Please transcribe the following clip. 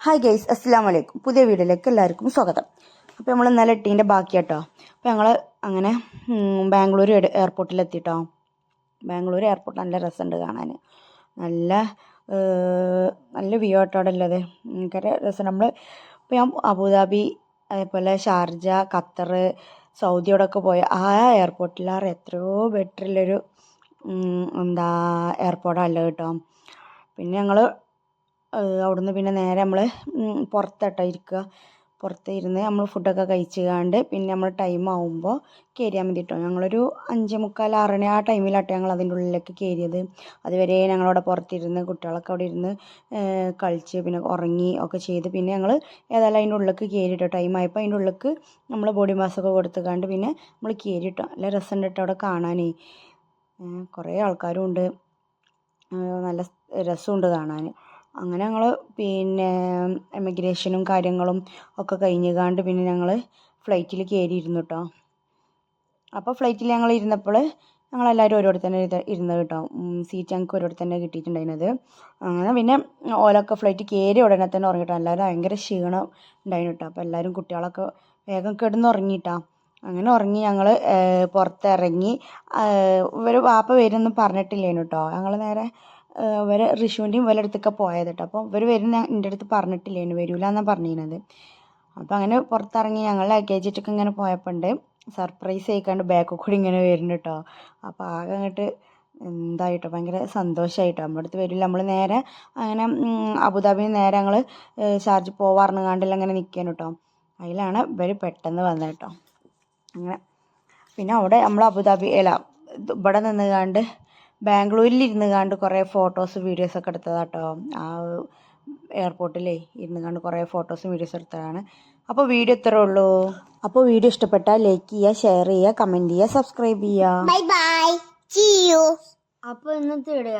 Hi guys അസ്സാം വലൈക്കും പുതിയ വീഡിയോയിലേക്ക് എല്ലാവർക്കും സ്വാഗതം. അപ്പോൾ നമ്മൾ ഇന്നലെ എട്ടീന്റെ ബാക്കി കേട്ടോ അപ്പോൾ ഞങ്ങൾ അങ്ങനെ ബാംഗ്ലൂർ എയർപോർട്ടിൽ എയർപോർട്ടിലെത്തിട്ടോ ബാംഗ്ലൂർ എയർപോർട്ട് നല്ല രസമുണ്ട് കാണാൻ നല്ല നല്ല വ്യൂ ആട്ടോ അവിടെ ഉള്ളത് ഭയങ്കര രസം നമ്മൾ ഇപ്പോൾ ഞാൻ അബുദാബി അതേപോലെ ഷാർജ ഖത്തർ സൗദിയോടൊക്കെ പോയ ആ എയർപോർട്ടിലാറ് എത്രയോ ബെറ്ററുള്ളൊരു ഉം, എന്താ എയർപോർട്ടാണ് ഉള്ളത് കേട്ടോ പിന്നെ ഞങ്ങൾ അവിടുന്ന് പിന്നെ നേരെ നമ്മൾ പുറത്താട്ടോ ഇരിക്കുക. പുറത്ത് ഇരുന്ന് നമ്മൾ ഫുഡൊക്കെ കഴിച്ചുകാണ്ട് പിന്നെ നമ്മൾ ടൈം ആവുമ്പോൾ കയറിയാൽ മതി കേട്ടോ ഞങ്ങളൊരു അഞ്ച് മുക്കാൽ ആറണി ആ ടൈമിലാട്ടോ ഞങ്ങൾ അതിന്റെ ഉള്ളിലേക്ക് കയറിയത് അതുവരെ ഞങ്ങളവിടെ പുറത്തിരുന്ന് കുട്ടികളൊക്കെ അവിടെ ഇരുന്ന് കളിച്ച് പിന്നെ ഉറങ്ങി ഒക്കെ ചെയ്ത് പിന്നെ ഞങ്ങൾ ഏതായാലും അതിന്റെ ഉള്ളിലേക്ക് കയറിയിട്ടോ ടൈം ആയപ്പോൾ അതിന്റെ ഉള്ളിലേക്ക് നമ്മൾ ബോഡി മാസൊക്കെ കൊടുത്തുകാണ്ട് പിന്നെ നമ്മൾ കയറിയിട്ടോ നല്ല രസമുണ്ട് കേട്ടോ അവിടെ കാണാനേ. കുറേ ആൾക്കാരും ഉണ്ട് നല്ല രസമുണ്ട് കാണാൻ അങ്ങനെ ഞങ്ങൾ പിന്നെ എമിഗ്രേഷനും കാര്യങ്ങളും ഒക്കെ കഴിഞ്ഞുകാണ്ട് പിന്നെ ഞങ്ങൾ ഫ്ലൈറ്റിൽ കയറിയിരുന്നു കേട്ടോ അപ്പോൾ ഫ്ലൈറ്റിൽ ഞങ്ങൾ ഇരുന്നപ്പോൾ ഞങ്ങളെല്ലാവരും ഓരോരുത്തർ തന്നെ ഇരുന്ന് ഇരുന്നത് കേട്ടോ. സീറ്റ് ഞങ്ങൾക്ക് ഓരോരുത്തർ തന്നെ കിട്ടിയിട്ടുണ്ടായിരുന്നത്. അങ്ങനെ പിന്നെ ഓലൊക്കെ ഫ്ലൈറ്റ് കയറി ഉടനെ തന്നെ ഉറങ്ങിട്ടോ. എല്ലാവരും ഭയങ്കര ക്ഷീണം ഉണ്ടായിരുന്നു കേട്ടോ. അപ്പോൾ എല്ലാവരും കുട്ടികളൊക്കെ വേഗം കിടന്ന് ഉറങ്ങിയിട്ടാ അങ്ങനെ ഉറങ്ങി ഞങ്ങൾ പുറത്തിറങ്ങി ഇവർ വാപ്പ വരുമെന്ന് പറഞ്ഞിട്ടില്ലേനു കേട്ടോ. ഞങ്ങൾ നേരെ ഇവരെ റിഷുവിന്റെയും ഇവരുടെ അടുത്തൊക്കെ പോയത് കേട്ടോ അപ്പോൾ ഇവർ വരും എന്റെ അടുത്ത് പറഞ്ഞിട്ടില്ലേനു വരൂല എന്നാണ് പറഞ്ഞിരുന്നത്. അപ്പോൾ അങ്ങനെ പുറത്തിറങ്ങി ഞങ്ങൾ ലഗേജ് ഇട്ടൊക്കെ ഇങ്ങനെ പോയപ്പോൾ ഉണ്ട് സർപ്രൈസ് ആയിക്കാണ്ട് ബാക്കിൽ കൂടി ഇങ്ങനെ വരുന്നുണ്ട് കേട്ടോ അപ്പോൾ ആകെ അങ്ങോട്ട് എന്തായിട്ടോ ഭയങ്കര സന്തോഷമായിട്ടോ നമ്മുടെ അടുത്ത് വരില്ല നമ്മൾ നേരെ അങ്ങനെ അബുദാബി നേരെ ഞങ്ങൾ ചാർജ് പോവാറിന് കാണ്ടെല്ലാം അങ്ങനെ നിൽക്കാൻ കേട്ടോ അതിലാണ് ഇവർ പെട്ടെന്ന് വന്നത് കേട്ടോ അങ്ങനെ. പിന്നെ അവിടെ നമ്മൾ അബുദാബി അല്ല ഇവിടെ നിന്ന് കാണ്ട് ബാംഗ്ലൂരിൽ ഇരുന്ന് കണ്ട് കുറേ ഫോട്ടോസ് വീഡിയോസ് ഒക്കെ എടുത്തതാട്ടോ. ആ എയർപോർട്ടിലേ ഇരുന്ന് കണ്ട് കുറേ ഫോട്ടോസും വീഡിയോസ് എടുത്തതാണ്. അപ്പോൾ വീഡിയോ ഇത്രേ ഉള്ളൂ. അപ്പോൾ വീഡിയോ ഇഷ്ടപ്പെട്ടാൽ ലൈക്ക് ചെയ്യുക ഷെയർ ചെയ്യുക കമന്റ് ചെയ്യുക സബ്സ്ക്രൈബ് ചെയ്യുക. Bye bye See you. അപ്പൊ ഇന്നത്തെ ഇടുക